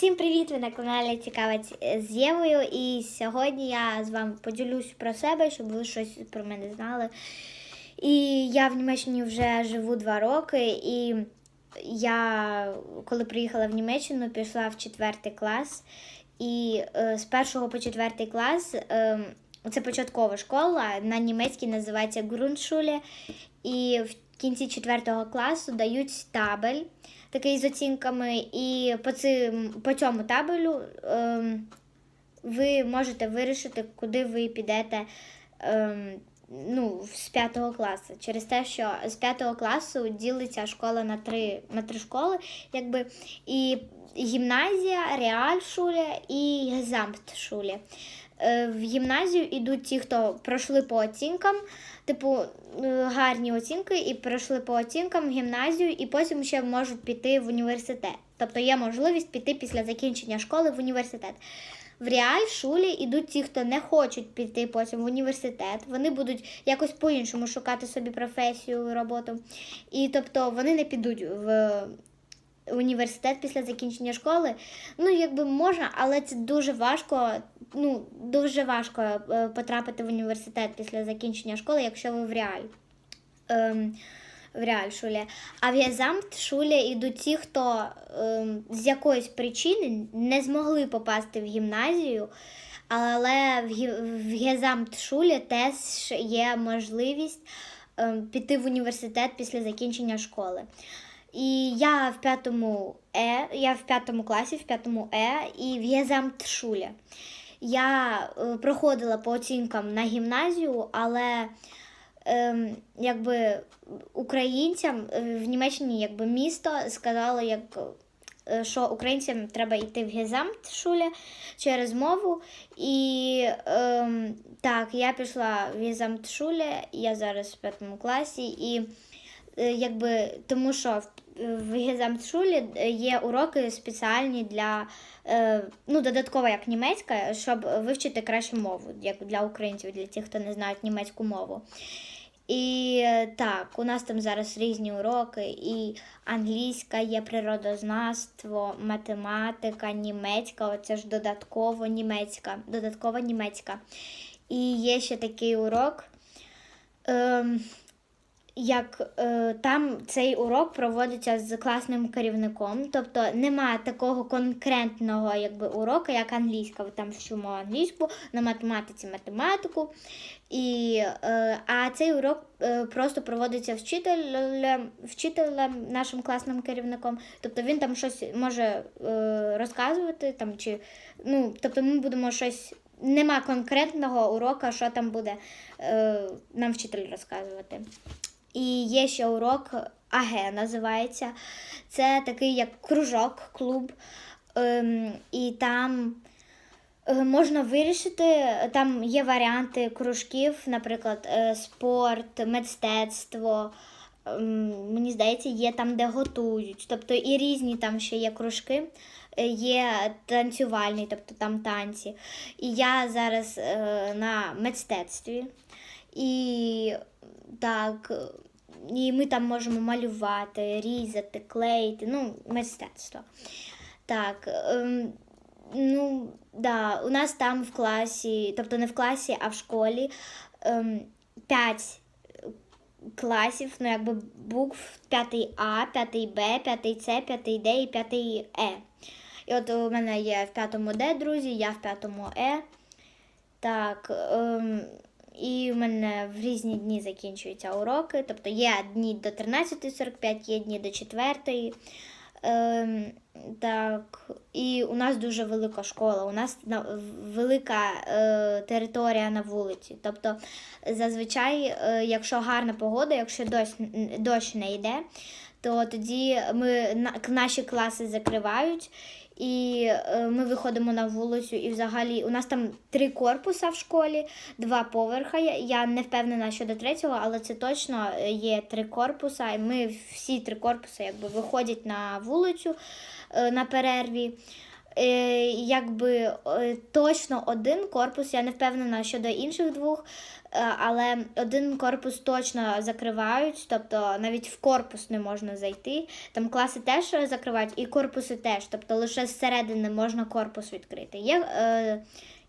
Всім привіт! Ви на каналі Цікавець з Євою. І сьогодні я з вами поділюсь про себе, щоб ви щось про мене знали. І я в Німеччині вже живу два роки. І я, коли приїхала в Німеччину, пішла в четвертий клас. І е, з першого по четвертий клас е, це початкова школа. На німецькій називається Grundschule. І в кінці четвертого класу дають табель такий з оцінками, і по цим, по цьому табелю ем, ви можете вирішити, куди ви підете ем, ну, з п'ятого класу. Через те, що з п'ятого класу ділиться школа на три, на три школи, якби і гімназія, реальшуле і гезамтшуле. Е, В гімназію йдуть ті, хто пройшли по оцінкам, типу е, гарні оцінки, і пройшли по оцінкам в гімназію, і потім ще можуть піти в університет. Тобто є можливість піти після закінчення школи в університет. В реаль шулі йдуть ті, хто не хочуть піти потім в університет. Вони будуть якось по-іншому шукати собі професію, роботу. І тобто вони не підуть в університет після закінчення школи. Ну, якби можна, але це дуже важко. Ну, дуже важко е, потрапити в університет після закінчення школи, якщо ви в реаль. Ем, в реальшулі. А в Єзамт-шулі йдуть ті, хто ем, з якоїсь причини не змогли попасти в гімназію, але в, Єзамт-шулі теж є можливість ем, піти в університет після закінчення школи. І я в п'ятому Е, я в п'ятому класі, в п'ятому Е і в Єзамт-шулі. Я е, проходила по оцінкам на гімназію, але ем, якби українцям е, в Німеччині якби місто сказало, як, е, що українцям треба йти в Гезамтшуле через мову. І ем, так, я пішла в Гезамтшуле, я зараз в п'ятому класі, і якби тому що в в Гезамтшулі є уроки спеціальні для е, ну, додатково як німецька, щоб вивчити краще мову, як для українців, для тих, хто не знають німецьку мову. І е, так, у нас там зараз різні уроки, і англійська є природознавство, математика, німецька, оце ж додатково німецька, додаткова німецька. І є ще такий урок. Ем, як е, там цей урок проводиться з класним керівником, тобто немає такого конкретного якби, уроку, як англійська. Ви там вчимо англійську, на математиці математику. І, е, а цей урок е, просто проводиться вчителем, вчителем, нашим класним керівником. Тобто він там щось може е, розказувати, там, чи, ну, тобто ми будемо щось. Нема конкретного уроку, що там буде е, нам вчитель розказувати. І є ще урок АГ називається. Це такий як кружок, клуб. Ем, і там е, можна вирішити, там є варіанти кружків, наприклад, е, спорт, мистецтво. Ем, Мені здається, є там, де готують. Тобто і різні там ще є кружки, Е, є танцювальні, тобто там танці. І я зараз на мистецтві. І так, і ми там можемо малювати, різати, клеїти, ну, мистецтво. Так, ем, ну, да, у нас там в класі, тобто не в класі, а в школі ем, 5 класів, ну, якби букв 5 А, 5 Б, 5 С, 5 Д і 5 Е. І от у мене є в п'ятому Д, друзі, я в п'ятому Е. Так. Ем, і в мене в різні дні закінчуються уроки. Тобто є дні до 13.45, є дні до 4. Ем, так, і у нас дуже велика школа. У нас на, велика е, територія на вулиці. Тобто, зазвичай, е, якщо гарна погода, якщо дощ, дощ не йде, то тоді ми на, наші класи закривають. І е, ми виходимо на вулицю, і взагалі у нас там три корпуса в школі, два поверха. Я- не впевнена щодо третього, але це точно е, є три корпуса. І ми всі три корпуси якби виходять на вулицю е, на перерві. Е, якби е, точно один корпус. Я не впевнена щодо інших двох, е, але один корпус точно закривають, тобто навіть в корпус не можна зайти. Там класи теж закривають, і корпуси теж. Тобто лише зсередини можна корпус відкрити. Є,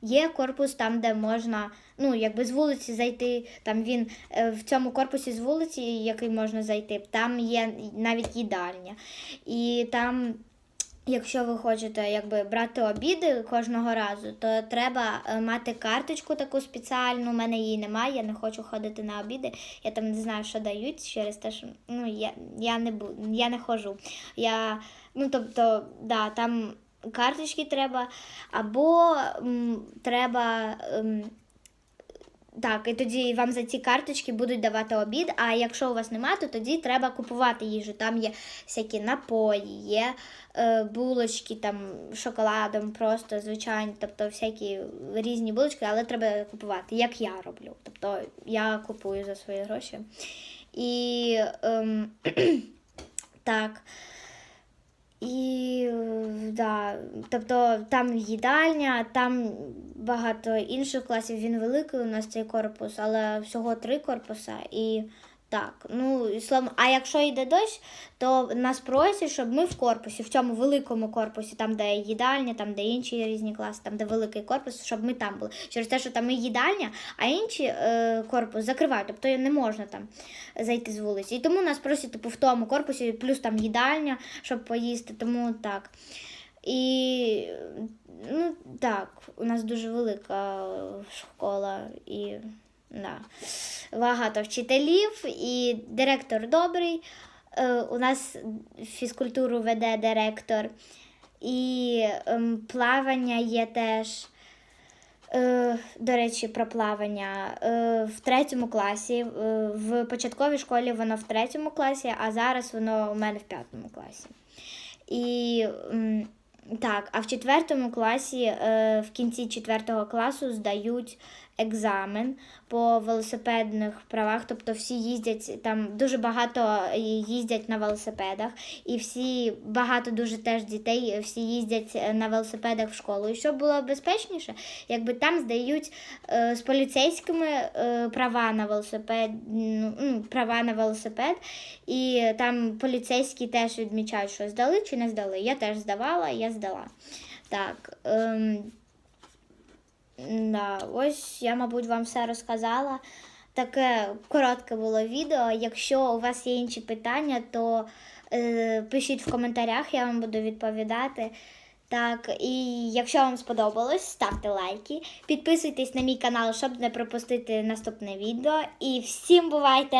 є корпус там, де можна. Ну, якби з вулиці зайти, там він в цьому корпусі з вулиці, який можна зайти, там є навіть їдальня. І там Якщо ви хочете якби брати обіди кожного разу, то треба е, мати карточку таку спеціальну. У мене її немає, я не хочу ходити на обіди. Я там не знаю, що дають через те, що ну я, я не бу, я не ходжу. Я, ну тобто, да, там карточки треба, або м, треба. ем, так, і тоді вам за ці карточки будуть давати обід. А якщо у вас немає, то тоді треба купувати їжу. Там є всякі напої, є е, булочки там шоколадом, просто звичайні, тобто всякі різні булочки, але треба купувати, як я роблю. Тобто я купую за свої гроші. І ем, так. І да, тобто там їдальня, там багато інших класів. Він великий у нас цей корпус, але всього три корпуса. І так, ну і словом, а якщо йде дощ, то нас просять, щоб ми в корпусі, в цьому великому корпусі, там, де їдальня, там, де інші різні класи, там, де великий корпус, щоб ми там були. Через те, що там і їдальня, а інші е, корпус закривають, тобто не можна там зайти з вулиці. І тому нас просять типу, в тому корпусі, плюс там їдальня, щоб поїсти, тому так. І ну так, у нас дуже велика школа і да, багато вчителів, і директор добрий. Е, у нас фізкультуру веде директор, і ем, плавання є теж. Е, до речі, про плавання. Е, в третьому класі, в початковій школі воно в третьому класі, а зараз воно у мене в п'ятому класі. І так, а в четвертому класі, в кінці четвертого класу здають екзамен по велосипедних правах. Тобто всі їздять там дуже багато їздять на велосипедах, і всі багато дуже теж дітей всі їздять е, на велосипедах в школу. І щоб було безпечніше, якби там здають е, з поліцейськими е, права на велосипед, ну, ну, права на велосипед, і там поліцейські теж відмічають, що здали чи не здали. Я теж здавала, я здала. Так. Ем, Да, ось я, мабуть, вам все розказала. Таке коротке було відео. Якщо у вас є інші питання, то е, пишіть в коментарях, я вам буду відповідати. Так, і якщо вам сподобалось, ставте лайки, підписуйтесь на мій канал, щоб не пропустити наступне відео. І всім бувайте!